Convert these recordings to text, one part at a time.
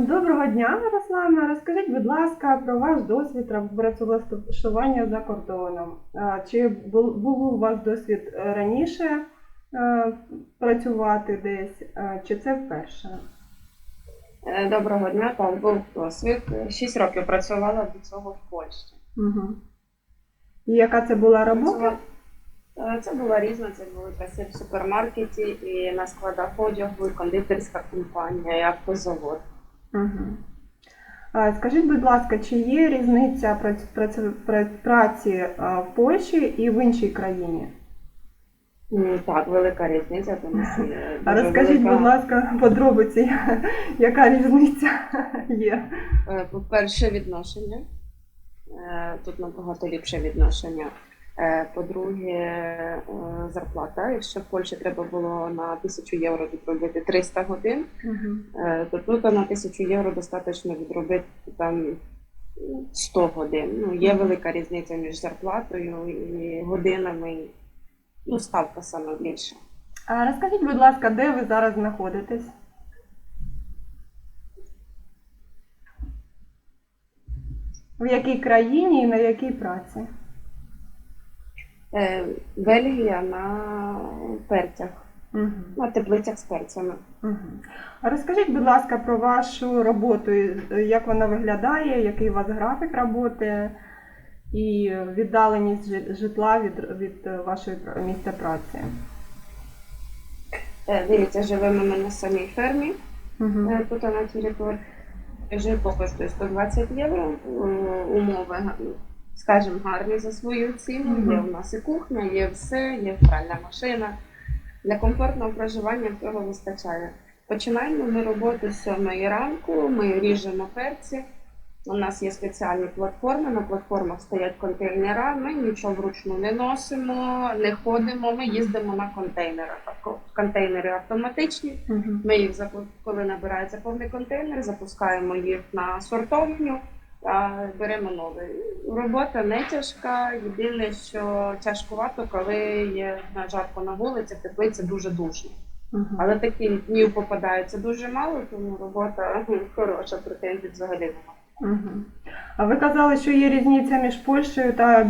Доброго дня, Мирослава. Розкажіть, будь ласка, про ваш досвід працевлаштування за кордоном. Чи був у вас досвід раніше працювати десь, чи це вперше? Е, Доброго дня, так, був досвід. Шість років працювала до цього в Польщі. Угу. І яка це була робота? Е, Це була різна, це були каси в супермаркеті і на складах одягу, і кондитерська компанія, і автозавод. Угу. Скажіть, будь ласка, чи є різниця праці, праці, пра- праці е, в Польщі і в іншій країні? М, Так, велика різниця, тому що А розкажіть, велика- будь ласка, подробиці, яка різниця є? По-перше, відношення. Тут набагато ліпше відношення. Е, По-друге, е, зарплата. Якщо в Польщі треба було на 1000 євро відробити 300 годин, Угу. То тут на тисячу євро достатньо відробити там ну, 100 годин. Ну, є велика різниця між зарплатою і годинами. Ну, ставка саме більша. А розкажіть, будь ласка, де ви зараз знаходитесь? В якій країні і на якій праці? Е, Бельгія на перцях, Угу. на теплицях з перцями. Угу. А розкажіть, будь ласка, про вашу роботу, е, як вона виглядає, який у вас графік роботи і віддаленість житла від, від е, вашої місця праці. Е, Дивіться, живемо ми на самій фермі. Угу. Е, Тут на території житло коштує 120 євро. Е, Умови, скажімо, гарні за свою ціну. Мгм. Є у нас і кухня, є все, є пральна машина. Для комфортного проживання всього вистачає. Починаємо ми роботу з 7 ранку, ми ріжемо перці. У нас є спеціальні платформи, на платформах стоять контейнера, ми нічого вручну не носимо, не ходимо, ми їздимо на контейнерах. Контейнери автоматичні, ми їх коли набирається повний контейнер, запускаємо їх на сортовню, а беремо новий. Робота не тяжка. Єдине, що тяжкувато, коли є на жарко на вулиці, теплиці дуже душно. Але таких днів попадається дуже мало, тому робота хороша, претензій взагалі немає. Угу. А ви казали, що є різниця між Польщею та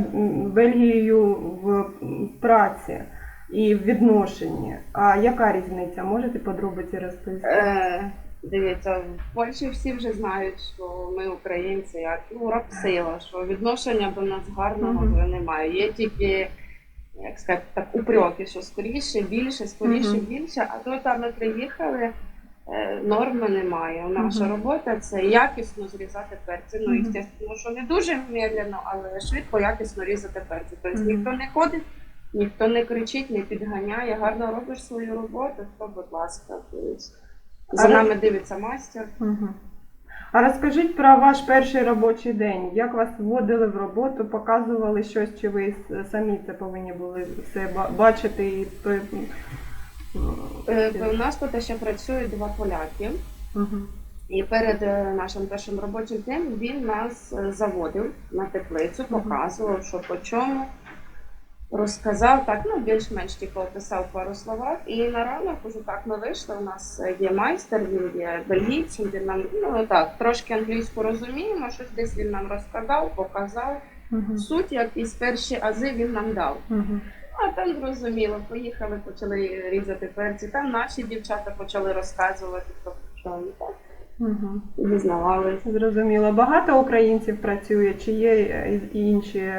Бельгією в праці і в відношенні. А яка різниця? Можете подробиці розповісти? Е, дивіться, в Польщі всі вже знають, що ми українці, як ну, рабсила, що відношення до нас гарного вже немає. Є тільки, як сказати, так, упреки, що скоріше, більше, скоріше, Мгм. більше, а то там ми приїхали. е, Норми немає. Наша Мгм. робота це якісно зрізати перці. Ну, звісно, що не дуже медленно, але швидко якісно різати перці. Тобто Мгм. ніхто не ходить, ніхто не кричить, не підганяє, гарно робиш свою роботу, то, будь ласка. За нами дивиться майстер. Угу. А розкажіть про ваш перший робочий день. Як вас вводили в роботу, показували щось, чи ви самі це повинні були все бачити і то. Е, У нас тут ще працюють два поляки, Угу. і перед е, нашим першим робочим днем він нас е, заводив на теплицю, показував, що по чому. Розказав так, ну більш-менш типу описав пару словах. І на ранок уже так ми вийшли. У нас е, є майстер, він є бельгійцем, він нам ну так трошки англійську розуміємо, щось десь він нам розказав, показав. Угу. Суть якісь перші ази він нам дав. Угу. А там зрозуміло, поїхали, почали різати перці. Там наші дівчата почали розказувати вони так Угу. дізнавалися. Зрозуміло. Багато українців працює, чи є е, і інші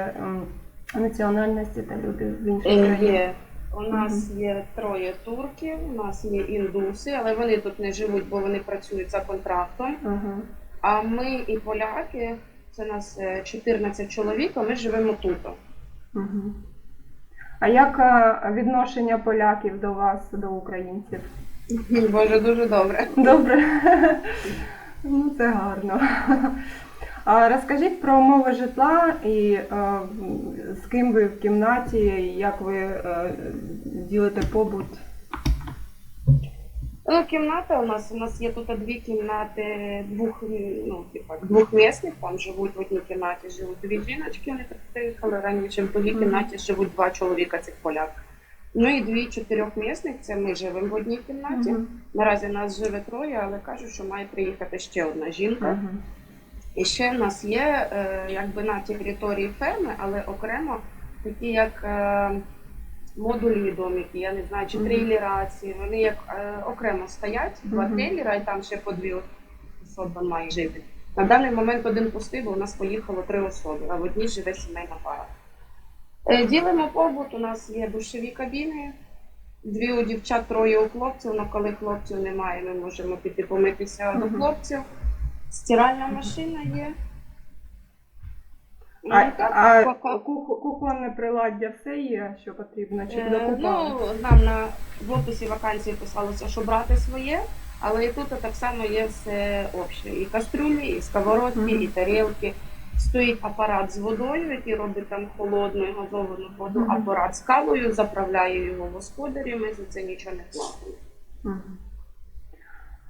національності та люди з інших Е, країн? Є у нас є троє турків, у нас є індуси, але вони тут не живуть, бо вони працюють за контрактом. Ага. А ми і поляки, це нас е, 14 чоловік, а ми живемо тут. Угу. А як е, відношення поляків до вас, до українців? Боже, дуже добре. Добре. Ну, це гарно. А розкажіть про умови житла і е, з ким ви в кімнаті, як ви е, ділите побут. Ну, кімната у нас, у нас є тут дві кімнати двох, ну, типа, двохмісних, там живуть в одній кімнаті, живуть дві жіночки, вони так приїхали раніше, в другій кімнаті живуть два чоловіка цих поляк. Ну і дві чотирьохмісних, це ми живемо в одній кімнаті. Наразі нас живе троє, але кажуть, що має приїхати ще одна жінка. І ще в нас є е, якби на території ферми, але окремо такі як е, модульні домики, я не знаю, чи трейлерації, вони як е, окремо стоять, два трейлера, і там ще по дві особи мають жити. На даний момент один пустий, бо у нас поїхало три особи, а в одній живе сімейна пара. Ділимо побут, у нас є душові кабіни, дві у дівчат, троє у хлопців, але коли хлопців немає, ми можемо піти помитися до хлопців. Стиральна машина є. Ну, А, так, а кухонне приладдя все є, що потрібно, чи е, докупали? ну, нам на в описі вакансії писалося, що брати своє, але і тут так само є все обще. І кастрюлі, і сковородки, Мгм. і тарілки. Стоїть апарат з водою, який робить там холодну і газовану воду, Мгм. апарат з кавою, заправляє його господарі, ми за це нічого не платимо. Мгм.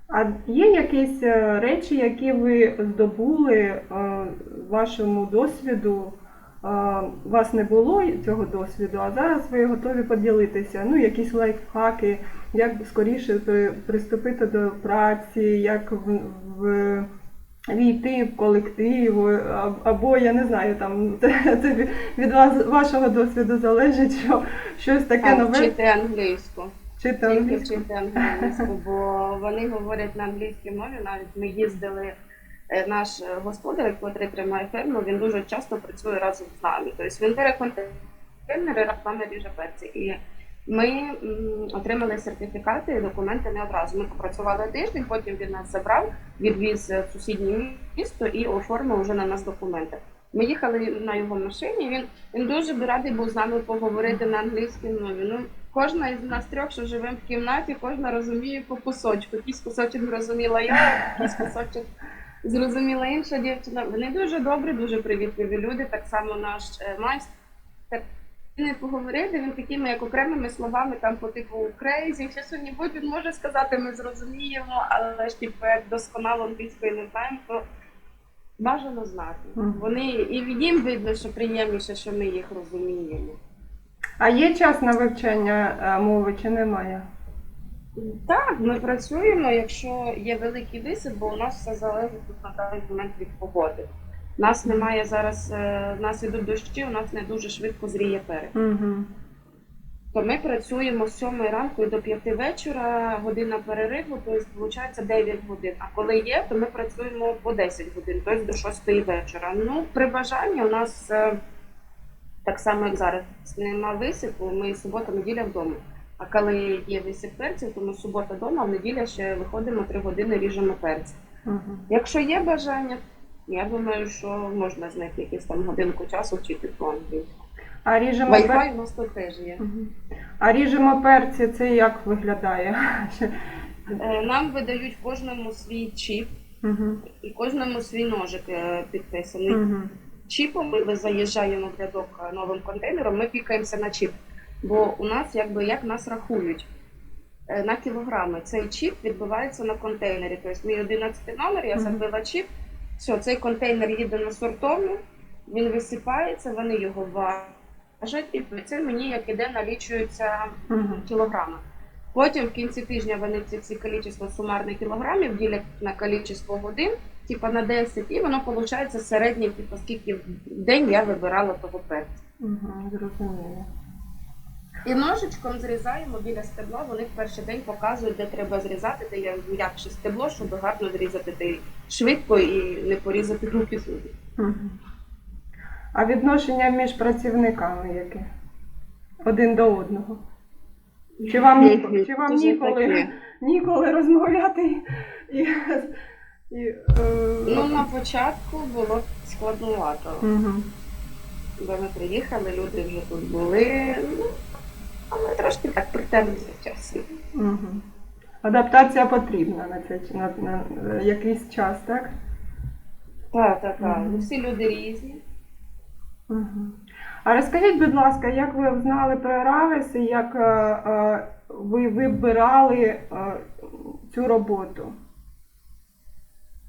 А є якісь е, речі, які ви здобули е, вашому досвіду? Е, У вас не було цього досвіду, а зараз ви готові поділитися. Ну, якісь лайфхаки, як скоріше приступити до праці, як в, в, війти в колектив, або я не знаю, там це, це від- вас вашого досвіду залежить, що щось таке Так, нове вчити англійську. Вчити англійську. бо вони говорять на англійській мові. Навіть ми їздили. е, Наш е, господар, який тримає ферму, він дуже часто працює разом з нами. Тобто він бере контейнери, разом ріже перці. І ми отримали сертифікати і документи не одразу. Ми попрацювали тиждень, потім він нас забрав, відвіз в сусіднє місто і оформив вже на нас документи. Ми їхали на його машині. Він, він дуже радий був з нами поговорити на англійській мові. Ну, кожна із нас трьох, що живемо в кімнаті, кожна розуміє по кусочку. Якийсь кусочок зрозуміла я, якийсь кусочок зрозуміла інша дівчина. Вони дуже добрі, дуже привітливі люди. Так само наш е, майстер. Не поговорити, він такими як окремими словами, там по типу crazy, ще що-небудь він може сказати, ми зрозуміємо, але ж типу, як досконало англійської не знаємо, то бажано знати. Вони і їм видно, що приємніше, що ми їх розуміємо. А є час на вивчення е, мови чи немає? Так, ми працюємо, якщо є великий висип, бо у нас все залежить на даний момент від погоди. У нас немає зараз, е, у нас ідуть дощі, у нас не дуже швидко зріє перець. Угу. То ми працюємо з 7 ранку і до 5 вечора, година перериву, тобто виходить 9 годин. А коли є, то ми працюємо по 10 годин, тобто до 6 вечора. Ну, при бажанні у нас е, так само, як зараз, нема висипу, ми субота-неділя вдома. А коли є висип перців, то ми субота вдома, а в неділя ще виходимо 3 години, ріжемо перці. Угу. Якщо є бажання, я думаю, що можна знайти якусь там годинку часу вчити по англійську. А ріжемо пер... Wi-Fi у нас тут теж є. Мгм. А ріжемо перці, це як виглядає? Е, Нам видають кожному свій чіп Угу. і кожному свій ножик е, підписаний. Угу. Чіпом ми заїжджаємо в рядок е, новим контейнером, ми пікаємося на чіп. Бо у нас якби як нас рахують е, на кілограми. Цей чіп відбивається на контейнері. Тобто мій 11 номер, я забила чіп, все, цей контейнер їде на сортовну, він висипається, вони його важать, і це мені як іде налічується Угу. кілограми. Потім в кінці тижня вони ці, ці кількість сумарних кілограмів ділять на кількість годин, типа на 10, і воно виходить середнє, типу, скільки в день я вибирала того перцю. Угу. Зрозуміло. І ножичком зрізаємо біля стебла, вони в перший день показують, де треба зрізати, де є м'якше стебло, щоб гарно зрізати де швидко і не порізати руки. Угу. А відношення між працівниками яке? Один до одного? Чи вам, чи вам ніколи, ніколи розмовляти і, і, е, Ну, на початку було складновато. Угу. Бо ми приїхали, люди вже тут були. Ну, але трошки так притерлися часом. Угу. Адаптація потрібна на цей на, на, на якийсь час, так? Так, так, так. Мгм. Всі люди різні. Угу. А розкажіть, будь ласка, як ви знали про Равес і як е, е, ви вибирали, е, цю роботу?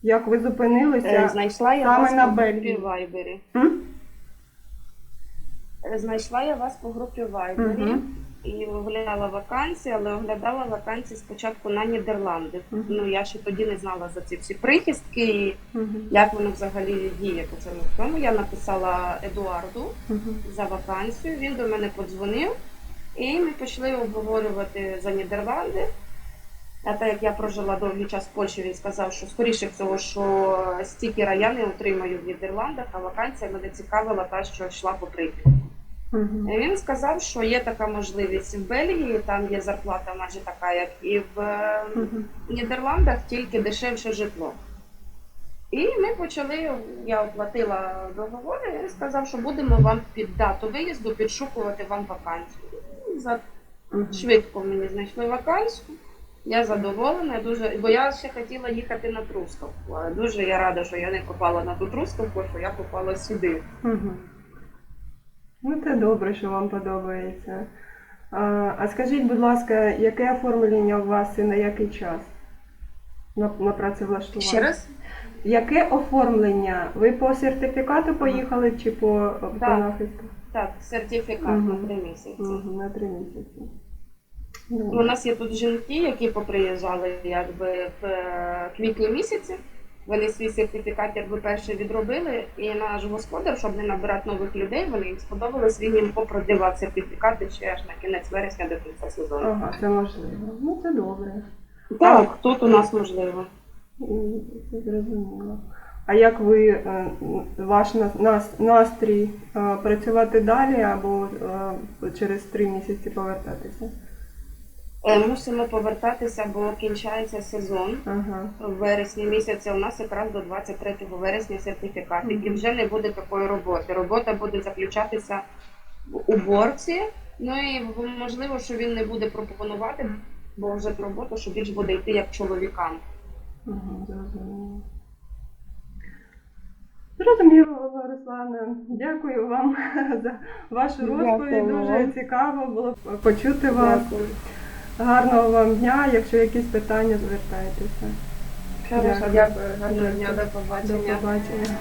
Як ви зупинилися? Е, Знайшла я саме вас на по групі Бельгії. Вайбері. М? Е, Знайшла я вас по групі Вайбері Мгм. і оглядала вакансії, але оглядала вакансії спочатку на Нідерланди. Мгм. Ну я ще тоді не знала за ці всі прихистки і Мгм. як воно взагалі діє по цьому. Тому я написала Едуарду Мгм. за вакансію. Він до мене подзвонив, і ми почали обговорювати за Нідерланди. А так як я прожила довгий час в Польщі, він сказав, що скоріше всього, що стікера я не отримаю в Нідерландах, а вакансія мене цікавила та, що йшла по прикладу. І Він сказав, що є така можливість в Бельгії, там є зарплата майже така, як і в Мгм. Нідерландах, тільки дешевше житло. І ми почали, я оплатила договор, і він сказав, що будемо вам під дату виїзду підшукувати вам вакансію. І За Мгм. швидко мені знайшли вакансію. Я задоволена, дуже, бо я ще хотіла їхати на Трускавку. Дуже я рада, що я не попала на ту Трускавку, що я попала сюди. Ну, це добре, що вам подобається. А, а скажіть, будь ласка, яке оформлення у вас і на який час? На, на працевлаштування? Ще раз? Яке оформлення? Ви по сертифікату поїхали чи по, по Так. нахисту? Так, сертифікат Мгм. на три місяці. Мгм, на три місяці. У нас є тут жінки, які поприїжджали якби в е, квітні місяці. Вони свій сертифікат якби перший відробили, і наш господар, щоб не набирати нових людей, вони їм сподобалось, він їм попродавав сертифікати ще аж на кінець вересня до кінця сезону. Ага, це можливо. Ну, це добре. Так, тут у нас можливо. Це Зрозуміло. А як ви, е, ваш на- нас- настрій е, працювати далі або через три місяці повертатися? Е, Мусимо повертатися, бо кінчається сезон. Ага. В вересні місяці у нас якраз до 23 вересня сертифікати, і вже не буде такої роботи. Робота буде заключатися в уборці. Ну і можливо, що він не буде пропонувати, бо вже робота, що більш буде йти як чоловікам. Ага, зрозуміло. Зрозуміло, Руслана. Дякую вам за вашу розповідь. Дякую Дуже цікаво було почути вас. Дякую. Гарного вам дня. Якщо якісь питання, звертайтеся. Хорошо, Дякую. дякую. Гарного дня, до До побачення. побачення.